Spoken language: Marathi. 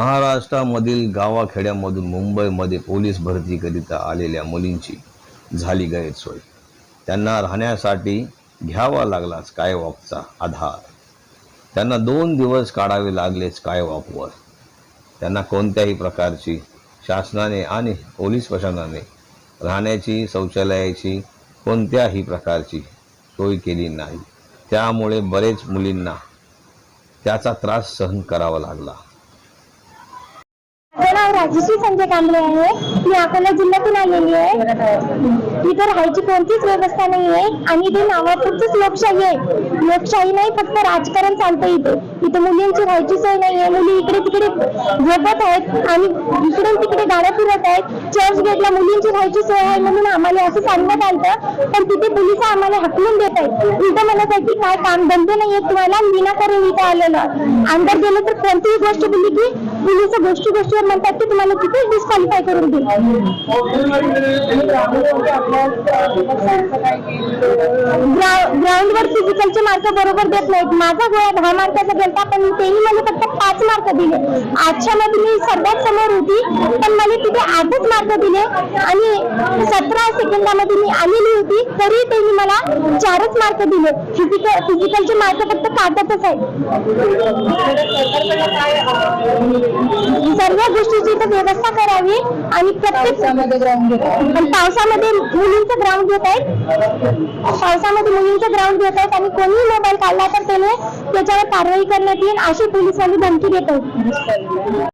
महाराष्ट्रामधील गावाखेड्यामधून मुंबईमध्ये पोलीस भरतीकरिता आलेल्या मुलींची झाली गैरसोय. त्यांना राहण्यासाठी घ्यावा लागला स्कायवॉकचा आधार. त्यांना दोन दिवस काढावे लागले स्कायवॉकवर त्यांना कोणत्याही प्रकारची शासनाने आणि पोलीस प्रशासनाने राहण्याची शौचालयाची कोणत्याही प्रकारची सोय केली नाही. त्यामुळे बरेच मुलींना त्याचा त्रास सहन करावा लागला. राजश्री संजय कांबळे आहे. मी अकोला जिल्ह्यातून आलेली आहे. इथं राहायची कोणतीच व्यवस्था नाही आहे आणि इथे नावापुरतीच लोकशाही आहे. लोकशाही नाही फक्त राजकारण चालतं इथे. इथे मुलींची राहायची सोय नाही आहे मुली इकडे तिकडे झोपत आहेत आणि इकडे तिकडे गाड्या फिरत आहेत. चर्च गेटला मुलींची राहायची सोय आहे म्हणून आम्हाला असं सांगण्यात आलं पण तिथे पोलीस आम्हाला हकलून देत आहेत. इथं म्हणत आहे की काय काम धंदे नाहीये आहेत तुम्हाला विनाकारण इथं आलेलं. अंदर गेलं तर कोणतीही गोष्ट दिली की पोलीस गोष्टी गोष्टीवर म्हणतात की तुम्हाला तिथे डिस्क्वालिफाय करून देईल. ग्राउंड वर फिजिकलचे मार्क बरोबर देत नाहीत. माझा गोळा दहा मार्काचा गेलता पण त्यांनी मला फक्त पाच मार्क दिले. आजच्या मध्ये मी सर्वात समोर होती पण मला तिथे आठच मार्क दिले. आणि सतरा सेकंदामध्ये मी आलेली होती तरी त्यांनी मला चारच मार्क दिले. फिजिकल फिजिकलचे मार्क फक्त काढतच आहेत. सर्व गोष्टीची इथं व्यवस्था करावी आणि प्रत्येक पण पावसामध्ये मुलींचं ग्राउंड घेत आहेत. पावसामध्ये मुलींचं ग्राउंड घेत आहेत आणि कोणी मोबाईल काढला तर त्याने त्याच्यावर कारवाई करण्यात येईल अशी पोलिसांनी धमकी देत आहेत.